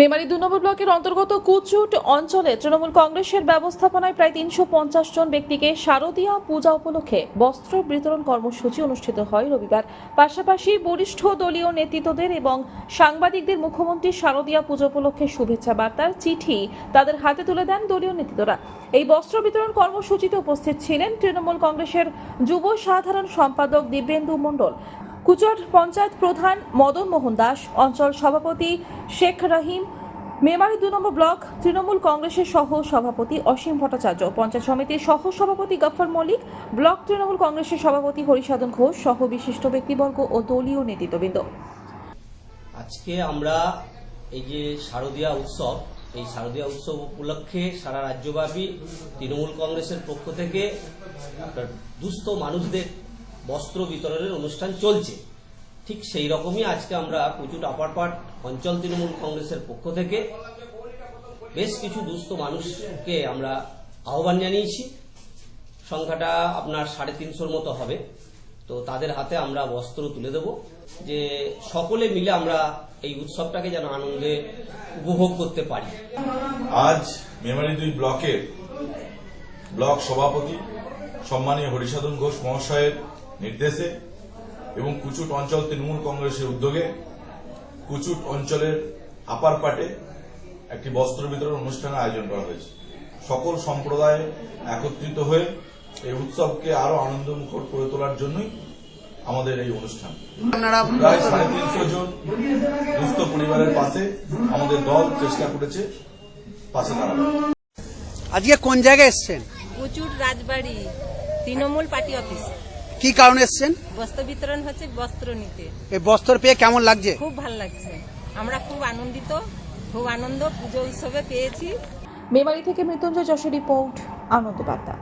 মেমারি দু নম্বর ব্লকের অন্তর্গত কুচুট অঞ্চলে তৃণমূল কংগ্রেসের ব্যবস্থাপনায় প্রায় তিনশো পঞ্চাশ জন ব্যক্তিকে শারদীয়া পূজা উপলক্ষে বস্ত্র বিতরণ কর্মসূচি অনুষ্ঠিত হয় রবিবার। পাশাপাশি বরিষ্ঠ দলীয় নেতৃত্বদের এবং সাংবাদিকদের মুখ্যমন্ত্রী শারদীয়া পূজা উপলক্ষে শুভেচ্ছা বার্তার চিঠি তাদের হাতে তুলে দেন দলীয় নেতৃত্বরা। এই বস্ত্র বিতরণ কর্মসূচিতে উপস্থিত ছিলেন তৃণমূল কংগ্রেসের যুব সাধারণ সম্পাদক দিব্যেন্দু মণ্ডল। কুচট পঞ্চায়েত প্রধান মদন মোহন দাস, অঞ্চল সভাপতি শেখ রহিম, মেমারি দু নম্বর ব্লক, তৃণমূল কংগ্রেসের সহ সভাপতি অসীম ভট্টাচার্য, পঞ্চায়েত সমিতির সহ সভাপতি গফর মল্লিক, ব্লক তৃণমূল কংগ্রেসের সভাপতি হরিসাধন ঘোষ, সহ বিশিষ্ট ব্যক্তিবর্গ ও দলীয় নেতৃত্ববৃন্দ। আজকে আমরা এই যে শারদীয়া উৎসব, এই শারদীয়া উৎসব উপলক্ষে সারা রাজ্যব্যাপী তৃণমূল কংগ্রেসের পক্ষ থেকে দুস্থ মানুষদের বস্ত্র বিতরণের অনুষ্ঠান চলছে। ঠিক সেই রকমই আজকে আমরা প্রচুর আপারপাট অঞ্চল তৃণমূল কংগ্রেসের পক্ষ থেকে বেশ কিছু দুস্থ মানুষকে আমরা আহ্বান জানিয়েছি। সংখ্যাটা আপনার সাড়ে তিনশোর মতো হবে। তো তাদের হাতে আমরা বস্ত্র তুলে দেব যে সকলে মিলে আমরা এই উৎসবটাকে যেন আনন্দে উপভোগ করতে পারি। আজ মেমারি দুই ব্লকের ব্লক সভাপতি সম্মানীয় হরিসাধন ঘোষ মহাশয়ের নির্দেশে এবং কুচুট অঞ্চল তৃণমূল কংগ্রেসের উদ্যোগে কুচুট অঞ্চলের আপার পাটে একটি বস্ত্র বিতরণ অনুষ্ঠানের আয়োজন করা হয়েছে। সকল সম্প্রদায় একত্রিত হয়ে এই উৎসবকে আরও আনন্দমুখর করে তোলার জন্যই আমাদের এই অনুষ্ঠান। আপনারা প্রায় সাড়ে তিনশো জন দুস্থ পরিবারের পাশে আমাদের দল চেষ্টা করেছে পাশে দাঁড়ানো। আজকে কোন জায়গায় এসছেন? প্রচুর রাজবাড়ি তৃণমূল পার্টি অফিস। কি কারণে এসছেন? বস্ত্র বিতরণ হচ্ছে বস্ত্র নিতে। এই বস্ত্র পেয়ে কেমন লাগছে? খুব ভালো লাগছে। আমরা খুব আনন্দিত খুব আনন্দ পুজো উৎসবে পেয়েছি। মেমারি থেকে মৃত্যুঞ্জয় যশোর রিপোর্ট আনন্দ বার্তা।